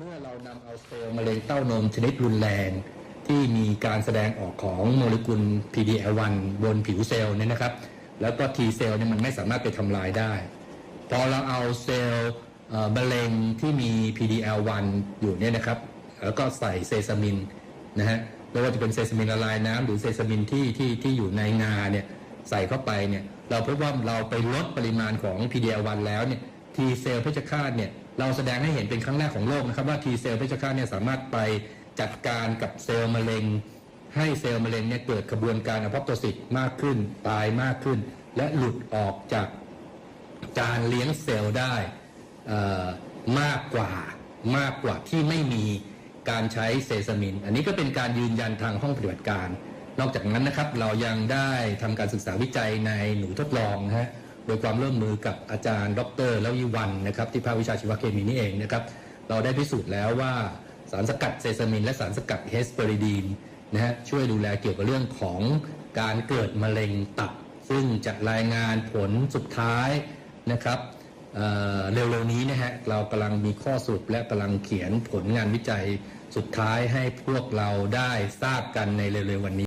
เมื่อเรานำเอาเซลล์มะเร็งเต้านมชนิดรุนแรง ที่มีการแสดงออกของโมเลกุล PD-L1 บนผิวเซลล์เนี่ยนะครับ แล้วก็ T เซลล์เนี่ยมันไม่สามารถไปทำลายได้ พอเราเอาเซลล์มะเร็งที่มี PD-L1 อยู่เนี่ยนะครับแล้วก็ใส่เซซามินนะฮะไม่ว่าจะเป็นเซซามินละลายน้ำหรือเซซามินที่ที่ที่อยู่ในงาเนี่ยใส่เข้าไปเนี่ยเราพบว่าเราไปลดปริมาณของ PD-L1 แล้วเนี่ย T เซลล์เพชฌฆาตเนี่ย เราแสดงให้เห็นเป็นครั้งแรกของโลกนะครับว่า T เซลล์เพชฌฆาตเนี่ยสามารถไปจัดการกับเซลล์มะเร็ง ให้เซลล์มะเร็งเนี่ยเกิดกระบวนการอพอปโตซิสมากขึ้น ตายมากขึ้น และหลุดออกจากการเลี้ยงเซลล์ได้มากกว่ามากกว่าที่ไม่มีการใช้เซซามิน อันนี้ก็เป็นการยืนยันทางห้องปฏิบัติการ นอกจากนั้นนะครับเรายังได้ทำการศึกษาวิจัยในหนูทดลองนะฮะ โดยความร่วมมือกับอาจารย์ ดรแล้ววิวันนะครับที่ภาควิชาชีวเคมีนี่เองนะครับเราได้พิสูจน์แล้วว่าสารสกัดเซซามินและสารสกัดเฮสเปอริดีนนะฮะช่วยดูแลเกี่ยวกับเรื่องของการเกิดมะเร็งตับ ซึ่งจะรายงานผลสุดท้ายนะครับเเร็วๆนี้นะฮะเรากำลังมีข้อสรุปและกำลังเขียนผลงานวิจัยสุดท้ายให้พวกเราได้ทราบกันในเร็วๆวันนี้